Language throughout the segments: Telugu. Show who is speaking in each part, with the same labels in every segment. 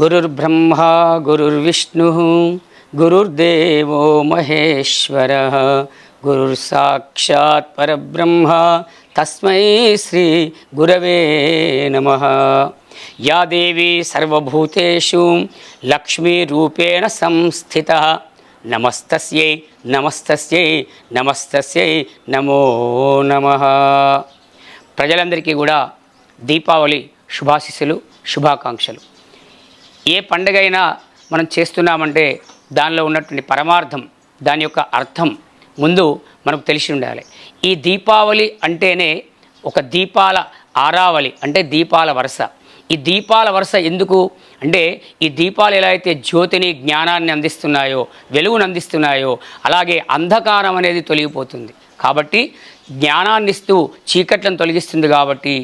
Speaker 1: గురుర్బ్రహ్మ గురుర్విష్ణు గురుర్దేవో మహేశ్వర గురుర్ సాక్షాత్ పరబ్రహ్మ తస్మై శ్రీ గురవే నమ యా దేవి సర్వభూతేషు లక్ష్మీరూపేణ సంస్థిత నమస్తస్యై నమస్తస్యై నమస్తస్యై నమో నమ ప్రజలందరికీ కూడా దీపావళి శుభాశిస్సులు శుభాకాంక్షలు. ఏ పండుగ అయినా మనం చేస్తున్నామంటే దానిలో ఉన్నటువంటి పరమార్థం దాని యొక్క అర్థం ముందు మనకు తెలిసి ఉండాలి. ఈ దీపావళి అంటేనే ఒక దీపాల ఆరావళి అంటే దీపాల వరుస. ఈ దీపాల వరుస ఎందుకు? అంటే ఈ దీపాలు ఎలా అయితే జ్యోతిని జ్ఞానాన్ని అందిస్తున్నాయో వెలుగును అందిస్తున్నాయో అలాగే అంధకారం అనేది తొలగిపోతుంది. కాబట్టి జ్ఞానాన్ని ఇస్తూ చీకట్లను తొలగిస్తుంది కాబట్టి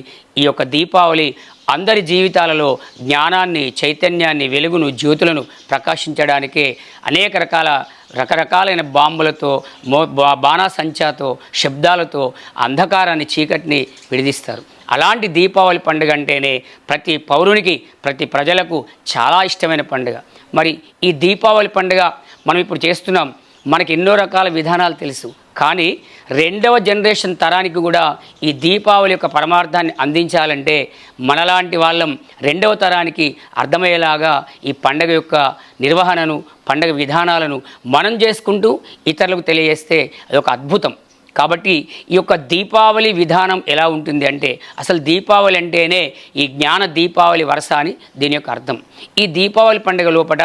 Speaker 1: ఈ యొక్క దీపావళి అందరి జీవితాలలో జ్ఞానాన్ని చైతన్యాన్ని వెలుగును జ్యోతులను ప్రకాశించడానికే అనేక రకాల రకరకాలైన బాంబులతో మో బాణాసంచాతో శబ్దాలతో అంధకారాన్ని చీకటిని విడిదిస్తారు. అలాంటి దీపావళి పండుగ అంటేనే ప్రతి పౌరునికి ప్రతి ప్రజలకు చాలా ఇష్టమైన పండుగ. మరి ఈ దీపావళి పండుగ మనం ఇప్పుడు చేస్తున్నాం మనకి ఎన్నో రకాల విధానాలు తెలుసు. కానీ రెండవ జనరేషన్ తరానికి కూడా ఈ దీపావళి యొక్క పరమార్థాన్ని అందించాలంటే మనలాంటి వాళ్ళం రెండవ తరానికి అర్థమయ్యేలాగా ఈ పండగ యొక్క నిర్వహణను పండగ విధానాలను మనం చేసుకుంటూ ఇతరులకు తెలియజేస్తే అదొక అద్భుతం. కాబట్టి ఈ యొక్క దీపావళి విధానం ఎలా ఉంటుంది అంటే అసలు దీపావళి అంటేనే ఈ జ్ఞాన దీపావళి వరస అని దీని యొక్క అర్థం. ఈ దీపావళి పండుగ లోపల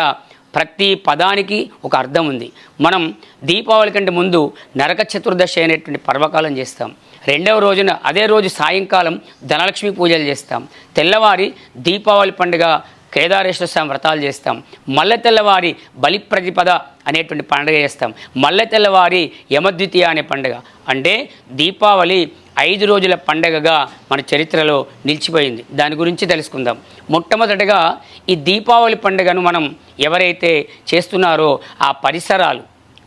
Speaker 1: ప్రతి పదానికి ఒక అర్థం ఉంది. మనం దీపావళి కంటే ముందు నరక చతుర్దశి అనేటువంటి పర్వకాలం చేస్తాం. రెండవ రోజున అదే రోజు సాయంకాలం ధనలక్ష్మి పూజలు చేస్తాం. తెల్లవారి దీపావళి పండుగ కేదారేశ్వర స్వామి వ్రతాలు చేస్తాం. మల్లె తెల్లవారి బలి ప్రతిపద అనేటువంటి పండుగ చేస్తాం. మల్లె తెల్లవారి యమద్వితీయ అనే పండుగ. అంటే దీపావళి ఐదు రోజుల పండగగా మన చరిత్రలో నిలిచిపోయింది. దాని గురించి తెలుసుకుందాం. మొట్టమొదటగా ఈ దీపావళి పండుగను మనం ఎవరైతే చేస్తున్నారో ఆ పరిసరాలు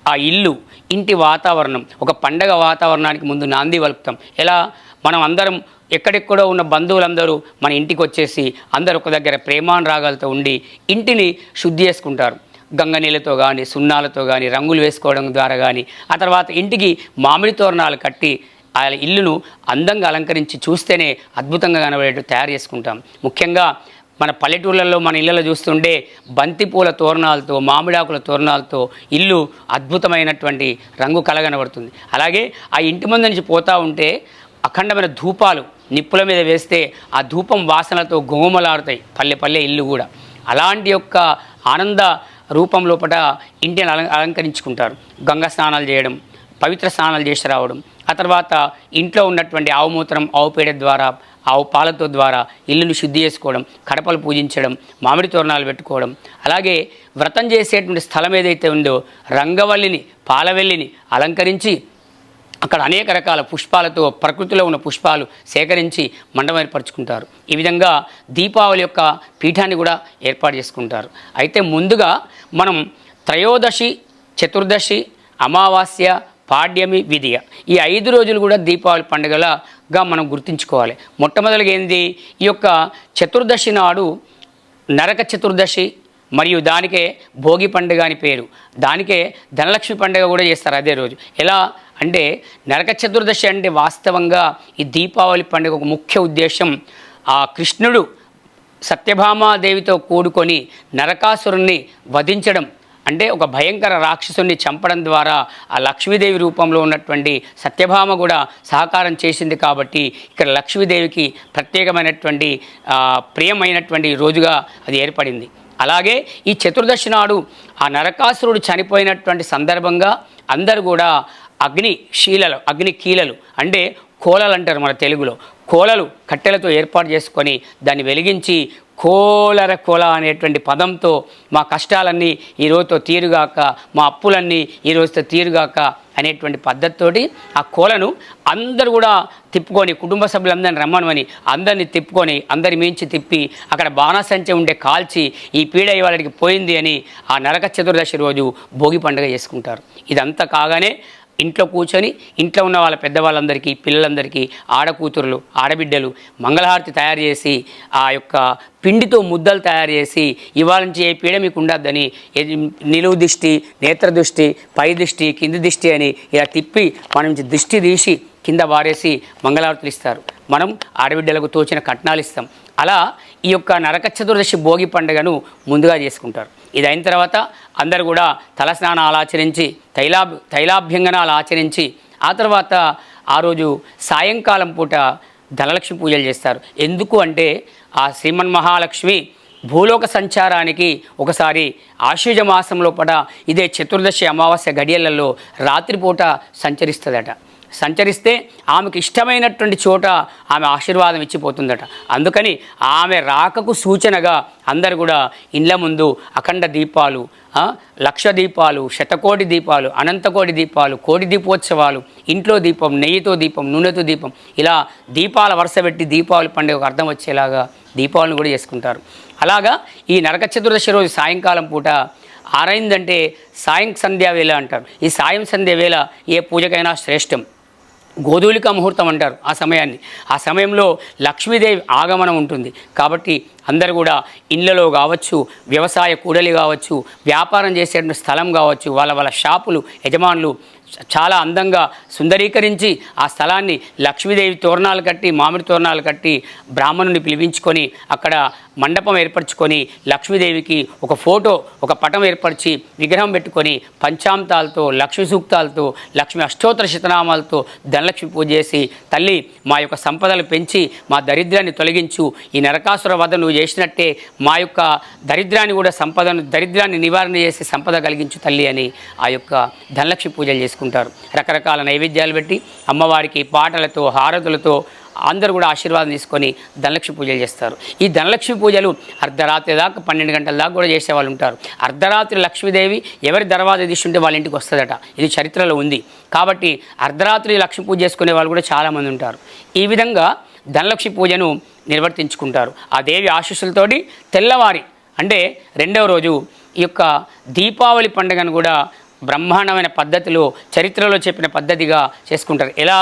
Speaker 1: ఆ ఇల్లు ఇంటి వాతావరణం ఒక పండగ వాతావరణానికి ముందు నాంది వలుపుతాం. ఎలా? మనం అందరం ఎక్కడెక్కడో ఉన్న బంధువులందరూ మన ఇంటికి వచ్చేసి అందరు ఒక దగ్గర ప్రేమానురాగాలతో ఉండి ఇంటిని శుద్ధి చేసుకుంటారు. గంగ నీళ్ళతో కానీ సున్నాలతో కానీ రంగులు వేసుకోవడం ద్వారా కానీ ఆ తర్వాత ఇంటికి మామిడి తోరణాలు కట్టి ఆ ఇల్లును అందంగా అలంకరించి చూస్తేనే అద్భుతంగా కనబడేట్టు తయారు చేసుకుంటాం. ముఖ్యంగా మన పల్లెటూళ్ళల్లో మన ఇళ్ళలో చూస్తుంటే బంతిపూల తోరణాలతో మామిడాకుల తోరణాలతో ఇల్లు అద్భుతమైనటువంటి రంగు కలగనబడుతుంది. అలాగే ఆ ఇంటి ముందు నుంచి పోతూ ఉంటే అఖండమైన ధూపాలు నిప్పుల మీద వేస్తే ఆ ధూపం వాసనలతో గుమలాడుతాయి పల్లె పల్లె ఇల్లు కూడా. అలాంటి యొక్క ఆనంద రూపం లోపల ఇంటిని అలం అలంకరించుకుంటారు. గంగ స్నానాలు చేయడం పవిత్ర స్నానాలు చేసి రావడం ఆ తర్వాత ఇంట్లో ఉన్నటువంటి ఆవు మూత్రం ఆవు పేడ ద్వారా ఆవు పాలతో ద్వారా ఇల్లును శుద్ధి చేసుకోవడం కడపలు పూజించడం మామిడి తోరణాలు పెట్టుకోవడం అలాగే వ్రతం చేసేటువంటి స్థలం ఏదైతే ఉందో రంగవల్లిని పాలవెల్లిని అలంకరించి అక్కడ అనేక రకాల పుష్పాలతో ప్రకృతిలో ఉన్న పుష్పాలు సేకరించి మండపం ఏర్పరచుకుంటారు. ఈ విధంగా దీపావళి యొక్క పీఠాన్ని కూడా ఏర్పాటు చేసుకుంటారు. అయితే ముందుగా మనం త్రయోదశి చతుర్దశి అమావాస్య పాడ్యమి విధియ ఈ ఐదు రోజులు కూడా దీపావళి పండుగలగా మనం గుర్తుంచుకోవాలి. మొట్టమొదటిగా ఏంది? ఈ యొక్క చతుర్దశి నాడు నరక చతుర్దశి మరియు దానికే భోగి పండుగ అని పేరు. దానికే ధనలక్ష్మి పండుగ కూడా చేస్తారు అదే రోజు. ఎలా? అంటే నరక చతుర్దశి అంటే వాస్తవంగా ఈ దీపావళి పండుగ ఒక ముఖ్య ఉద్దేశం. ఆ కృష్ణుడు సత్యభామాదేవితో కూడుకొని నరకాసురుణ్ణి వధించడం అంటే ఒక భయంకర రాక్షసుని చంపడం ద్వారా ఆ లక్ష్మీదేవి రూపంలో ఉన్నటువంటి సత్యభామ కూడా సహకారం చేసింది కాబట్టి ఇక్కడ లక్ష్మీదేవికి ప్రత్యేకమైనటువంటి ప్రియమైనటువంటి రోజుగా అది ఏర్పడింది. అలాగే ఈ చతుర్దశి నాడు ఆ నరకాసురుడు చనిపోయినటువంటి సందర్భంగా అందరూ కూడా అగ్ని శీలలు అగ్ని కీలలు అంటే కోలలు అంటారు మన తెలుగులో. కోలలు కట్టెలతో ఏర్పాటు చేసుకొని దాన్ని వెలిగించి కోలర కోల అనేటువంటి పదంతో మా కష్టాలన్నీ ఈ రోజుతో తీరుగాక మా అప్పులన్నీ ఈ రోజుతో తీరుగాక అనేటువంటి పద్ధతితోటి ఆ కోలను అందరూ కూడా తిప్పుకొని కుటుంబ సభ్యులందరిని రమ్మనమని అందరిని తిప్పుకొని అందరి మించి తిప్పి అక్కడ బాణాసంచ ఉండే కాల్చి ఈ పీడ వాళ్ళకి పోయింది అని ఆ నరక చతుర్దశి రోజు భోగి పండుగ చేసుకుంటారు. ఇదంతా కాగానే ఇంట్లో కూర్చొని ఇంట్లో ఉన్న వాళ్ళ పెద్దవాళ్ళందరికీ పిల్లలందరికీ ఆడకూతురులు ఆడబిడ్డలు మంగళహారతి తయారు చేసి ఆ యొక్క పిండితో ముద్దలు తయారు చేసి ఇవాళ నుంచి ఏ పీడ మీకు ఉండద్దని నిలువు దిష్టి నేత్ర దృష్టి పై దృష్టి కింది దృష్టి అని ఇలా తిప్పి మన నుంచి దిష్టి తీసి కింద వారేసి మంగళారతులు ఇస్తారు. మనం ఆడబిడ్డలకు తోచిన కట్నాలు ఇస్తాం. అలా ఈ యొక్క నరక చతుర్దశి భోగి పండుగను ముందుగా చేసుకుంటారు. ఇది అయిన తర్వాత అందరు కూడా తలస్నానాలు ఆచరించి తైలా తైలాభ్యంగనాలు ఆచరించి ఆ తర్వాత ఆ రోజు సాయంకాలం పూట ధనలక్ష్మి పూజలు చేస్తారు. ఎందుకు అంటే ఆ శ్రీమన్ మహాలక్ష్మి భూలోక సంచారానికి ఒకసారి ఆశ్వజ మాసంలో పట ఇదే చతుర్దశి అమావాస్య గడియలలో రాత్రిపూట సంచరిస్తుందట. సంచరిస్తే ఆమెకు ఇష్టమైనటువంటి చోట ఆమె ఆశీర్వాదం ఇచ్చిపోతుందట. అందుకని ఆమె రాకకు సూచనగా అందరు కూడా ఇండ్ల ముందు అఖండ దీపాలు లక్ష దీపాలు శతకోటి దీపాలు అనంతకోటి దీపాలు కోటి దీపోత్సవాలు ఇంట్లో దీపం నెయ్యితో దీపం నూనెతో దీపం ఇలా దీపాల వరుస పెట్టి దీపావళి పండుగకు అర్థం వచ్చేలాగా దీపావళిని కూడా చేసుకుంటారు. అలాగా ఈ నరక చతుర్దశి రోజు సాయంకాలం పూట ఆరైందంటే సాయం సంధ్యా వేళ అంటారు. ఈ సాయం సంధ్య వేళ ఏ పూజకైనా శ్రేష్టం. గోధూలిక ముహూర్తం అంటారు ఆ సమయాన్ని. ఆ సమయంలో లక్ష్మీదేవి ఆగమనం ఉంటుంది. కాబట్టి అందరు కూడా ఇళ్ళలో కావచ్చు వ్యవసాయ కూడలి కావచ్చు వ్యాపారం చేసేటువంటి స్థలం కావచ్చు వాళ్ళ వాళ్ళ షాపులు యజమానులు చాలా అందంగా సుందరీకరించి ఆ స్థలాన్ని లక్ష్మీదేవి తోరణాలు కట్టి మామిడి తోరణాలు కట్టి బ్రాహ్మణుని పిలిపించుకొని అక్కడ మండపం ఏర్పరచుకొని లక్ష్మీదేవికి ఒక ఫోటో ఒక పటం ఏర్పరిచి విగ్రహం పెట్టుకొని పంచాంతాలతో లక్ష్మీ సూక్తాలతో లక్ష్మీ అష్టోత్తర శతనామాలతో ధనలక్ష్మి పూజ చేసి తల్లి మా యొక్క సంపదలు పెంచి మా దరిద్రాన్ని తొలగించు. ఈ నరకాసుర వధ నువ్వు చేసినట్టే మా యొక్క దరిద్రాన్ని కూడా సంపదను దరిద్రాన్ని నివారణ చేసి సంపద కలిగించు తల్లి అని ఆ యొక్క ధనలక్ష్మి పూజలు చేసుకుంటారు. రకరకాల నైవేద్యాలు పెట్టి అమ్మవారికి పాటలతో హారతులతో అందరూ కూడా ఆశీర్వాదం తీసుకొని ధనలక్ష్మి పూజలు చేస్తారు. ఈ ధనలక్ష్మి పూజలు అర్ధరాత్రి దాకా పన్నెండు గంటల దాకా కూడా చేసే వాళ్ళు ఉంటారు. అర్ధరాత్రి లక్ష్మీదేవి ఎవరి దర్వాజా తీసుంటే వాళ్ళ ఇంటికి వస్తుందట. ఇది చరిత్రలో ఉంది. కాబట్టి అర్ధరాత్రి లక్ష్మీ పూజ చేసుకునే వాళ్ళు కూడా చాలామంది ఉంటారు. ఈ విధంగా ధనలక్ష్మి పూజను నిర్వర్తించుకుంటారు. ఆ దేవి ఆశీస్సులతోటి తెల్లవారి అంటే రెండవ రోజు ఈ యొక్క దీపావళి పండుగను కూడా బ్రహ్మాండమైన పద్ధతిలో చరిత్రలో చెప్పిన పద్ధతిగా చేసుకుంటారు. ఎలా?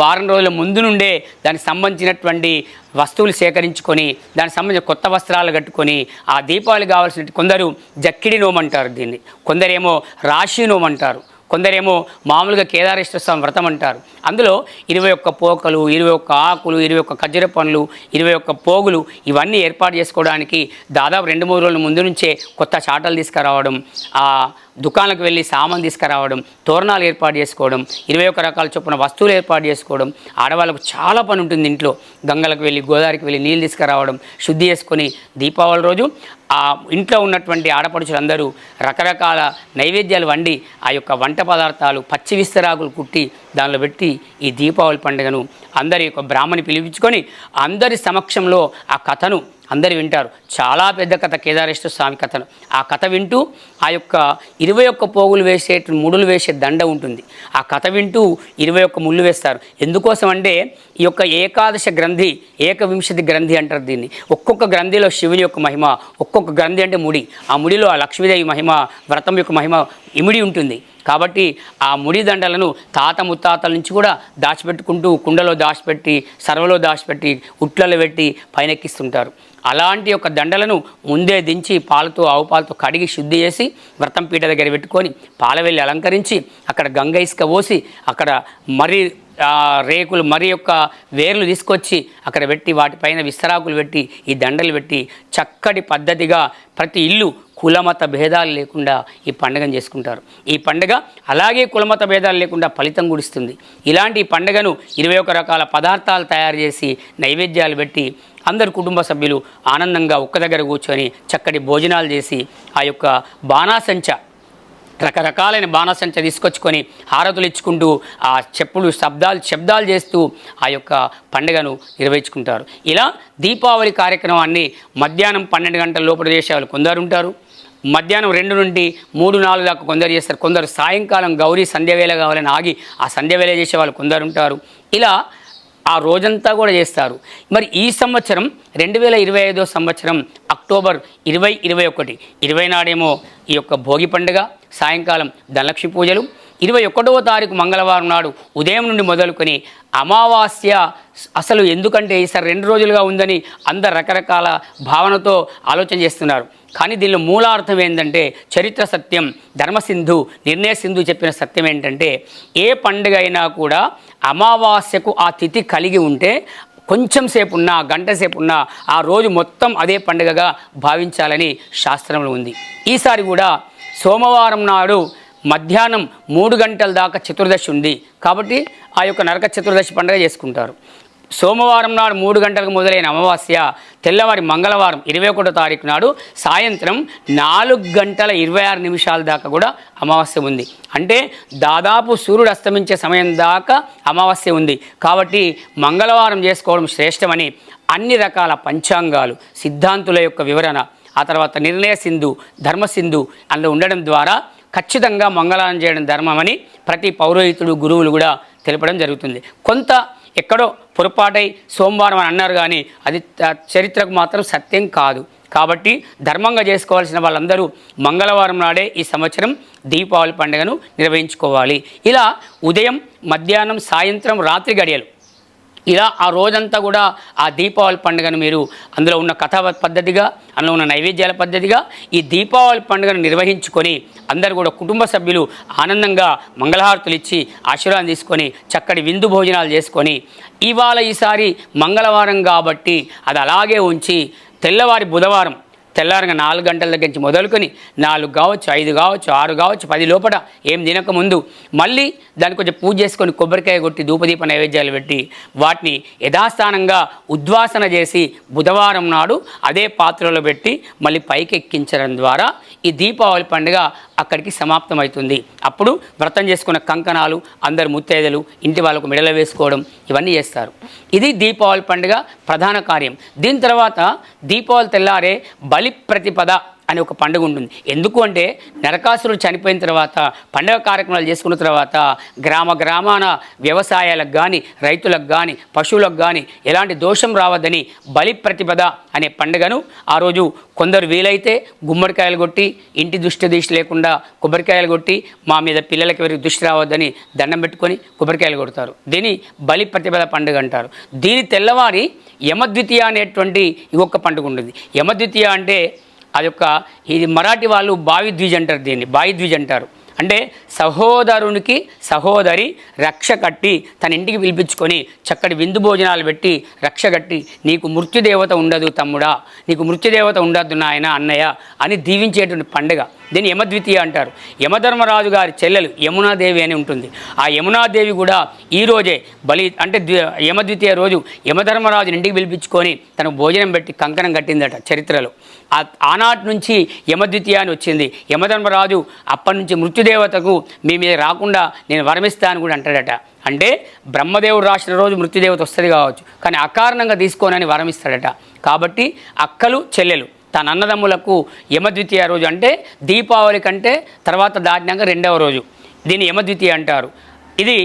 Speaker 1: వారం రోజుల ముందు నుండే దానికి సంబంధించినటువంటి వస్తువులు సేకరించుకొని దానికి సంబంధించిన కొత్త వస్త్రాలు కట్టుకొని ఆ దీపావళి కావాల్సిన కొందరు జక్కిడి నోమంటారు దీన్ని. కొందరేమో రాశి నోమంటారు కొందరేమో మామూలుగా కేదారేశ్వర స్వామి వ్రతం అంటారు. అందులో ఇరవై ఒక్క పోకలు ఇరవై ఒక్క ఆకులు ఇరవై ఒక్క ఖజ్జర పండ్లు ఇరవై ఒక్క పోగులు ఇవన్నీ ఏర్పాటు చేసుకోవడానికి దాదాపు రెండు మూడు రోజుల ముందు నుంచే కొత్త చాటలు తీసుకురావడం ఆ దుకాణాలకు వెళ్ళి సామాన్ తీసుకురావడం తోరణాలు ఏర్పాటు చేసుకోవడం ఇరవై ఒక్క రకాల చొప్పున వస్తువులు ఏర్పాటు చేసుకోవడం ఆడవాళ్ళకు చాలా పని ఉంటుంది ఇంట్లో. గంగలకు వెళ్ళి గోదావరికి వెళ్ళి నీళ్ళు తీసుకురావడం శుద్ధి చేసుకొని దీపావళి రోజు ఆ ఇంట్లో ఉన్నటువంటి ఆడపడుచులందరూ రకరకాల నైవేద్యాలు వండి ఆ యొక్క వంట పదార్థాలు పచ్చి విస్తరాకులు కుట్టి దానిలో పెట్టి ఈ దీపావళి పండుగను అందరి యొక్క బ్రాహ్మణి పిలిపించుకొని అందరి సమక్షంలో ఆ కథను అందరు వింటారు. చాలా పెద్ద కథ కేదారేశ్వర స్వామి కథను. ఆ కథ వింటూ ఆ యొక్క ఇరవై ఒక్క పోగులు వేసే ముడులు వేసే దండ ఉంటుంది. ఆ కథ వింటూ ఇరవై ఒక్క ముళ్ళు వేస్తారు. ఎందుకోసం అంటే ఈ యొక్క ఏకాదశ గ్రంథి ఏకవింశతి గ్రంథి అంటారు దీన్ని. ఒక్కొక్క గ్రంథిలో శివుని యొక్క మహిమ ఒక్కొక్క గ్రంథి అంటే ముడి. ఆ ముడిలో ఆ లక్ష్మీదేవి మహిమ వ్రతం యొక్క మహిమ ఇమిడి ఉంటుంది. కాబట్టి ఆ ముడి దండలను తాత ముత్తాతల నుంచి కూడా దాచిపెట్టుకుంటూ కుండలో దాచిపెట్టి సర్వలో దాచిపెట్టి ఉట్లలో పెట్టి పైనెక్కిస్తుంటారు. అలాంటి యొక్క దండలను ముందే దించి పాలతో ఆవు పాలతో కడిగి శుద్ధి చేసి వ్రతం పీట దగ్గర పెట్టుకొని పాల వెళ్ళి అలంకరించి అక్కడ గంగ ఇసుక పోసి అక్కడ మరి రేకులు మరి యొక్క వేర్లు తీసుకొచ్చి అక్కడ పెట్టి వాటిపైన విస్తరాకులు పెట్టి ఈ దండలు పెట్టి చక్కటి పద్ధతిగా ప్రతి ఇల్లు కులమత భేదాలు లేకుండా ఈ పండుగను చేసుకుంటారు. ఈ పండుగ అలాగే కులమత భేదాలు లేకుండా ఫలితం గుడిస్తుంది. ఇలాంటి పండుగను ఇరవై ఒక రకాల పదార్థాలు తయారు చేసి నైవేద్యాలు పెట్టి అందరు కుటుంబ సభ్యులు ఆనందంగా ఒక్క దగ్గర కూర్చొని చక్కటి భోజనాలు చేసి ఆ యొక్క బాణాసంచ రకరకాలైన బాణసంచ తీసుకొచ్చుకొని హారతులు ఇచ్చుకుంటూ ఆ చెప్పులు శబ్దాలు శబ్దాలు చేస్తూ ఆ యొక్క పండుగను నిర్వహించుకుంటారు. ఇలా దీపావళి కార్యక్రమాన్ని మధ్యాహ్నం పన్నెండు గంటల లోపల చేసేవాళ్ళు కొందరు ఉంటారు. మధ్యాహ్నం రెండు నుండి మూడు నాలుగు దాకా కొందరు చేస్తారు. కొందరు సాయంకాలం గౌరీ సంధ్యవేళ కావాలని ఆగి ఆ సంధ్యవేళ చేసే వాళ్ళు కొందరు ఉంటారు. ఇలా ఆ రోజంతా కూడా చేస్తారు. మరి ఈ సంవత్సరం రెండు వేల ఇరవై ఐదో సంవత్సరం అక్టోబర్ ఇరవై ఇరవై ఒకటి. ఇరవై నాడేమో ఈ యొక్క భోగి పండుగ. సాయంకాలం ధనలక్ష్మి పూజలు. ఇరవై ఒకటవ తారీఖు మంగళవారం నాడు ఉదయం నుండి మొదలుకొని అమావాస్య అసలు ఎందుకంటే ఈసారి రెండు రోజులుగా ఉందని అందరు రకరకాల భావనతో ఆలోచన చేస్తున్నారు. కానీ దీనిలో మూలార్థం ఏంటంటే చరిత్ర సత్యం ధర్మసింధు నిర్ణయ సింధు చెప్పిన సత్యం ఏంటంటే ఏ పండుగ అయినా కూడా అమావాస్యకు ఆ తిథి కలిగి ఉంటే కొంచెం సేపు ఉన్నా గంట సేపు ఉన్నా ఆ రోజు మొత్తం అదే పండుగగా భావించాలని శాస్త్రంలో ఉంది. ఈసారి కూడా సోమవారం నాడు మధ్యాహ్నం మూడు గంటల దాకా చతుర్దశి ఉంది. కాబట్టి ఆ యొక్క నరక చతుర్దశి పండుగ చేసుకుంటారు. సోమవారం నాడు మూడు గంటలకు మొదలైన అమావాస్య తెల్లవారి మంగళవారం ఇరవై ఒకటో తారీఖు నాడు సాయంత్రం నాలుగు గంటల ఇరవై ఆరు నిమిషాల దాకా కూడా అమావాస్య ఉంది. అంటే దాదాపు సూర్యుడు అస్తమించే సమయం దాకా అమావాస్య ఉంది. కాబట్టి మంగళవారం చేసుకోవడం శ్రేష్టమని అన్ని రకాల పంచాంగాలు సిద్ధాంతుల యొక్క వివరణ ఆ తర్వాత నిర్ణయ సింధు ధర్మసింధు అందులో ఉండడం ద్వారా ఖచ్చితంగా మంగళవారం చేయడం ధర్మమని ప్రతి పౌరోహితుడు గురువులు కూడా తెలపడం జరుగుతుంది. కొంత ఎక్కడో పొరపాటై సోమవారం అని అన్నారు కానీ అది చరిత్రకు మాత్రం సత్యం కాదు. కాబట్టి ధర్మంగా చేసుకోవాల్సిన వాళ్ళందరూ మంగళవారం నాడే ఈ సంవత్సరం దీపావళి పండుగను నిర్వహించుకోవాలి. ఇలా ఉదయం మధ్యాహ్నం సాయంత్రం రాత్రి గడియలు ఇలా ఆ రోజంతా కూడా ఆ దీపావళి పండుగను మీరు అందులో ఉన్న కథా పద్ధతిగా అందులో ఉన్న నైవేద్యాల పద్ధతిగా ఈ దీపావళి పండుగను నిర్వహించుకొని అందరు కూడా కుటుంబ సభ్యులు ఆనందంగా మంగళహారతులు ఇచ్చి ఆశీర్వాదం తీసుకొని చక్కటి విందు భోజనాలు చేసుకొని ఇవాళ ఈసారి మంగళవారం కాబట్టి అది అలాగే ఉంచి తెల్లవారి బుధవారం తెల్లారంగా నాలుగు గంటల దగ్గర నుంచి మొదలుకొని నాలుగు కావచ్చు ఐదు కావచ్చు ఆరు కావచ్చు పది లోపల ఏం తినక ముందు మళ్ళీ దాన్ని కొంచెం పూజ చేసుకొని కొబ్బరికాయ కొట్టి ధూపదీప నైవేద్యాలు పెట్టి వాటిని యథాస్థానంగా ఉద్వాసన చేసి బుధవారం నాడు అదే పాత్రలో పెట్టి మళ్ళీ పైకి ఎక్కించడం ద్వారా ఈ దీపావళి పండుగ అక్కడికి సమాప్తమవుతుంది. అప్పుడు వ్రతం చేసుకున్న కంకణాలు అందరు ముత్తైదలు ఇంటి వాళ్ళకు మెడలు వేసుకోవడం ఇవన్నీ చేస్తారు. ఇది దీపావళి పండుగ ప్రధాన కార్యం. దీని తర్వాత దీపావళి తెల్లారే బలి ప్రతిపద అనే ఒక పండుగ ఉంటుంది. ఎందుకు అంటే నరకాసురుడు చనిపోయిన తర్వాత పండుగ కార్యక్రమాలు చేసుకున్న తర్వాత గ్రామ గ్రామాన వ్యవసాయాలకు కానీ రైతులకు కానీ పశువులకు కానీ ఎలాంటి దోషం రావద్దని బలి ప్రతిపద అనే పండుగను ఆ రోజు కొందరు వీలైతే గుమ్మడికాయలు కొట్టి ఇంటి దృష్టి దిష్టి లేకుండా కొబ్బరికాయలు కొట్టి మా మీద పిల్లలకి ఎవరికి దృష్టి రావద్దని దండం పెట్టుకొని కొబ్బరికాయలు కొడతారు. దీని బలి ప్రతిపద పండుగ అంటారు. దీని తెల్లవారి యమద్వితీయ అనేటువంటి ఇంకొక పండుగ ఉంటుంది. యమద్వితీయ అంటే అదొక ఇది మరాఠీ వాళ్ళు బావి ద్విజ్ అంటారు దీన్ని బావి ద్విజ్ అంటారు. అంటే సహోదరునికి సహోదరి రక్ష కట్టి తన ఇంటికి పిలిపించుకొని చక్కటి విందు భోజనాలు పెట్టి రక్ష కట్టి నీకు మృత్యుదేవత ఉండదు తమ్ముడా నీకు మృత్యుదేవత ఉండద్దు నాయన అన్నయ్య అని దీవించేటువంటి పండుగ. దీన్ని యమద్వితీయ అంటారు. యమధర్మరాజు గారి చెల్లెలు యమునాదేవి అని ఉంటుంది. ఆ యమునాదేవి కూడా ఈ రోజే బలి అంటే ద్వి- యమద్వితీయ రోజు యమధర్మరాజుని ఇంటికి పిలిపించుకొని తనకు భోజనం పెట్టి కంకణం కట్టిందట చరిత్రలో. ఆనాటి నుంచి యమద్వితీయ అని వచ్చింది. యమధర్మరాజు అప్పటి నుంచి మృత్యుదేవతకు మీ మీద రాకుండా నేను వరమిస్తాను కూడా అంటాడట. అంటే బ్రహ్మదేవుడు రాసిన రోజు మృత్యుదేవత వస్తుంది కావచ్చు. కానీ అకారణంగా తీసుకోనని వరమిస్తాడట. కాబట్టి అక్కలు చెల్లెలు. తన అన్నదమ్ములకు యమద్వితీయ రోజు అంటే దీపావళి కంటే తర్వాత దాటినాక రెండవ రోజు. దీన్ని యమద్వితీయ అంటారు. ఇది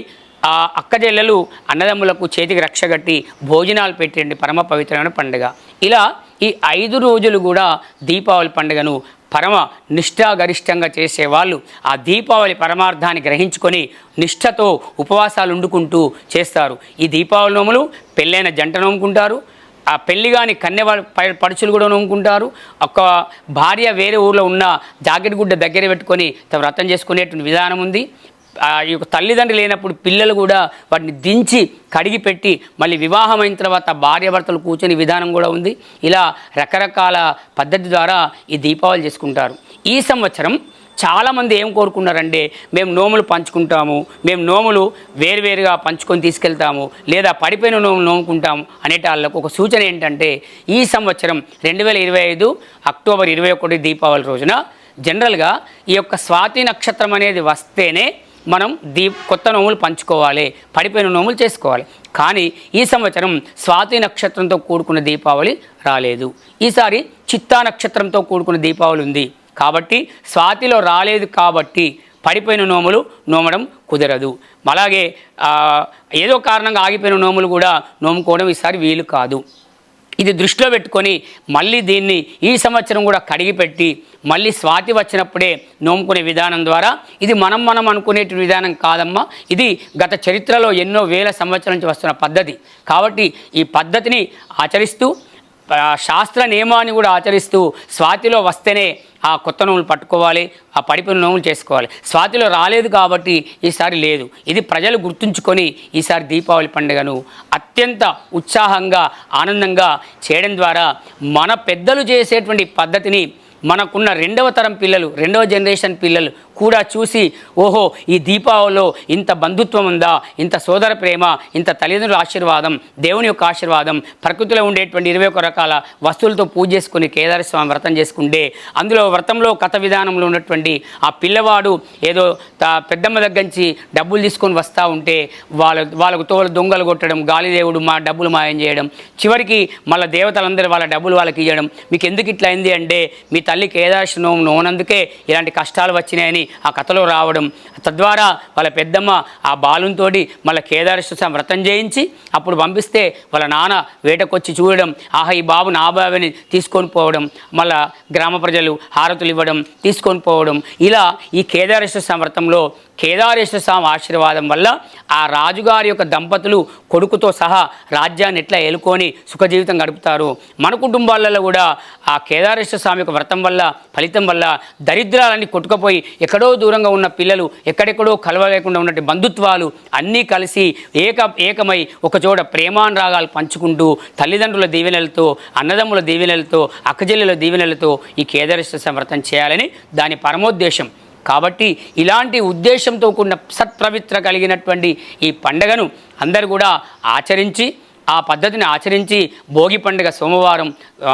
Speaker 1: ఆ అక్కజెల్లెలు అన్నదమ్ములకు చేతికి రక్షగట్టి భోజనాలు పెట్టండి పరమ పవిత్రమైన పండుగ. ఇలా ఈ ఐదు రోజులు కూడా దీపావళి పండుగను పరమ నిష్ఠాగరిష్టంగా చేసేవాళ్ళు ఆ దీపావళి పరమార్థాన్ని గ్రహించుకొని నిష్ఠతో ఉపవాసాలు వండుకుంటూ చేస్తారు. ఈ దీపావళి నోములు పెళ్ళైన జంట నోముకుంటారు. ఆ పెళ్ళి కాని కన్య పడుచులు కూడా నమ్ముకుంటారు ఒక భార్య వేరే ఊర్లో ఉన్న జాకెట్ గుడ్డ దగ్గర పెట్టుకొని తమ వ్రతం చేసుకునేటువంటి విధానం ఉంది. ఆ ఈ యొక్క తల్లిదండ్రులు లేనప్పుడు పిల్లలు కూడా వాటిని దించి కడిగి పెట్టి మళ్ళీ వివాహం అయిన తర్వాత భార్యాభర్తలు కూర్చొని విధానం కూడా ఉంది. ఇలా రకరకాల పద్ధతి ద్వారా ఈ దీపావళి చేసుకుంటారు. ఈ సంవత్సరం చాలామంది ఏం కోరుకున్నారంటే మేము నోములు పంచుకుంటాము మేము నోములు వేరువేరుగా పంచుకొని తీసుకెళ్తాము లేదా పడిపోయిన నోములు నోముకుంటాము అనేట వాళ్ళకు ఒక సూచన ఏంటంటే ఈ సంవత్సరం రెండు వేల ఇరవై ఐదు అక్టోబర్ ఇరవై ఒకటి దీపావళి రోజున జనరల్గా ఈ యొక్క స్వాతి నక్షత్రం అనేది వస్తేనే మనం దీ కొత్త నోములు పంచుకోవాలి పడిపోయిన నోములు చేసుకోవాలి. కానీ ఈ సంవత్సరం స్వాతి నక్షత్రంతో కూడుకున్న దీపావళి రాలేదు. ఈసారి చిత్తా నక్షత్రంతో కూడుకున్న దీపావళి ఉంది. కాబట్టి స్వాతిలో రాలేదు కాబట్టి పడిపోయిన నోములు నోమడం కుదరదు. అలాగే ఏదో కారణంగా ఆగిపోయిన నోములు కూడా నోముకోవడం ఈసారి వీలు కాదు. ఇది దృష్టిలో పెట్టుకొని మళ్ళీ దీన్ని ఈ సంవత్సరం కూడా కడిగి పెట్టి మళ్ళీ స్వాతి వచ్చినప్పుడే నోముకునే విధానం ద్వారా ఇది మనం మనం అనుకునే విధానం కాదమ్మా. ఇది గత చరిత్రలో ఎన్నో వేల సంవత్సరాల నుంచి వస్తున్న పద్ధతి. కాబట్టి ఈ పద్ధతిని ఆచరిస్తూ శాస్త్ర నియమాన్ని కూడా ఆచరిస్తూ స్వాతిలో వస్తేనే ఆ కొత్త నోములు పట్టుకోవాలి ఆ పడిపోయిన నోములు చేసుకోవాలి. స్వాతిలో రాలేదు కాబట్టి ఈసారి లేదు. ఇది ప్రజలు గుర్తుంచుకొని ఈసారి దీపావళి పండుగను అత్యంత ఉత్సాహంగా ఆనందంగా చేయడం ద్వారా మన పెద్దలు చేసేటువంటి పద్ధతిని మనకున్న రెండవ తరం పిల్లలు రెండవ జనరేషన్ పిల్లలు కూడా చూసి ఓహో ఈ దీపావళిలో ఇంత బంధుత్వం ఉందా? ఇంత సోదర ప్రేమ ఇంత తల్లిదండ్రుల ఆశీర్వాదం దేవుని యొక్క ఆశీర్వాదం ప్రకృతిలో ఉండేటువంటి ఇరవై ఒక రకాల వస్తువులతో పూజ చేసుకుని కేదార స్వామి వ్రతం చేసుకుంటే అందులో వ్రతంలో కథ విధానంలో ఉన్నటువంటి ఆ పిల్లవాడు ఏదో పెద్దమ్మ దగ్గర నుంచి డబ్బులు తీసుకొని వస్తూ ఉంటే వాళ్ళ వాళ్ళకు తోలు దొంగలు కొట్టడం గాలిదేవుడు మా డబ్బులు మాయం చేయడం చివరికి మళ్ళీ దేవతలందరూ వాళ్ళ డబ్బులు వాళ్ళకి ఇవ్వడం మీకు ఎందుకు ఇట్లా అయింది అంటే మీ తల్లి కేదార్శ నోనందుకే ఇలాంటి కష్టాలు వచ్చినాయని ఆ కథలో రావడం. తద్వారా వాళ్ళ పెద్దమ్మ ఆ బాలుంతోటి మళ్ళీ కేదారేశ్వర వ్రతం చేయించి అప్పుడు పంపిస్తే వాళ్ళ నాన్న వేటకొచ్చి చూడడం. ఆహా ఈ బాబు నా బాబుని తీసుకొని పోవడం. మళ్ళా గ్రామ ప్రజలు హారతులు ఇవ్వడం తీసుకొని పోవడం. ఇలా ఈ కేదారేశ్వర వ్రతంలో కేదారేశ్వర స్వామి ఆశీర్వాదం వల్ల ఆ రాజుగారి యొక్క దంపతులు కొడుకుతో సహా రాజ్యాన్ని ఎట్లా ఏలుకొని సుఖజీవితం గడుపుతారు? మన కుటుంబాలలో కూడా ఆ కేదారేశ్వర స్వామి యొక్క వ్రతం వల్ల ఫలితం వల్ల దరిద్రాలన్నీ కొట్టుకుపోయి ఎక్కడో దూరంగా ఉన్న పిల్లలు ఎక్కడెక్కడో కలవలేకుండా ఉన్నట్టు బంధుత్వాలు అన్నీ కలిసి ఏక ఏకమై ఒకచోట ప్రేమానురాగాలు పంచుకుంటూ తల్లిదండ్రుల దీవెనలతో అన్నదమ్ముల దీవెనలతో అక్కజెల్లెల దీవెనలతో ఈ కేదారేశ్వర స్వామి వ్రతం చేయాలని దాని పరమోద్దేశం. కాబట్టి ఇలాంటి ఉద్దేశంతో కూడిన సత్ప్రవిత్ర కలిగినటువంటి ఈ పండగను అందరూ కూడా ఆచరించి ఆ పద్ధతిని ఆచరించి భోగి పండుగ సోమవారం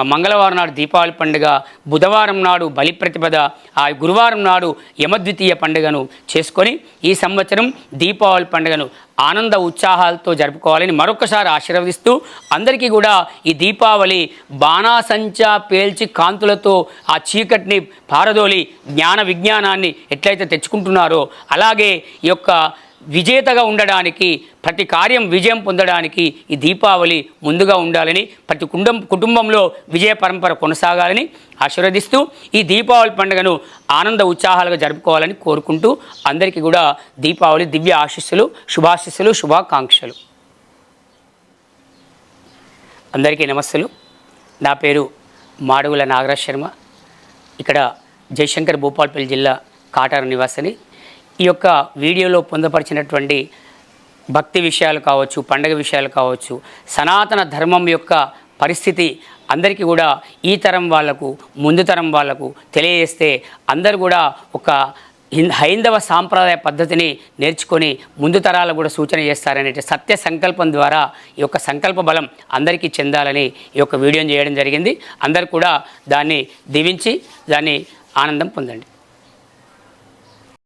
Speaker 1: మంగళవారం నాడు దీపావళి పండుగ బుధవారం నాడు బలి ప్రతిపద ఆ గురువారం నాడు యమద్వితీయ పండుగను చేసుకొని ఈ సంవత్సరం దీపావళి పండుగను ఆనంద ఉత్సాహాలతో జరుపుకోవాలని మరొకసారి ఆశీర్వదిస్తూ అందరికీ కూడా ఈ దీపావళి బాణాసంచా పేల్చి కాంతులతో ఆ చీకటిని పారదోలి జ్ఞాన విజ్ఞానాన్ని ఎట్లయితే తెచ్చుకుంటున్నారో అలాగే ఈ యొక్క విజేతగా ఉండడానికి ప్రతి కార్యం విజయం పొందడానికి ఈ దీపావళి ముందుగా ఉండాలని ప్రతి కుండం కుటుంబంలో విజయ పరంపర కొనసాగాలని ఆశీర్వదిస్తూ ఈ దీపావళి పండుగను ఆనంద ఉత్సాహాలుగా జరుపుకోవాలని కోరుకుంటూ అందరికీ కూడా దీపావళి దివ్య ఆశీస్సులు శుభాశీస్సులు శుభాకాంక్షలు. అందరికీ నమస్సులు. నా పేరు మాడుగుల నాగరాజ్ శర్మ. ఇక్కడ జయశంకర్ భూపాల్పల్లి జిల్లా కాటారు నివాసిని. ఈ యొక్క వీడియోలో పొందపరిచినటువంటి భక్తి విషయాలు కావచ్చు పండగ విషయాలు కావచ్చు సనాతన ధర్మం యొక్క పరిస్థితి అందరికీ కూడా ఈ తరం వాళ్ళకు ముందు తరం వాళ్ళకు తెలియజేస్తే అందరు కూడా ఒక హైందవ సాంప్రదాయ పద్ధతిని నేర్చుకొని ముందు తరాలకు కూడా సూచన చేస్తారనే సత్య సంకల్పం ద్వారా ఈ యొక్క సంకల్ప బలం అందరికీ చెందాలని ఈ యొక్క వీడియోని చేయడం జరిగింది. అందరు కూడా దాన్ని దీవించి దాన్ని ఆనందం పొందండి.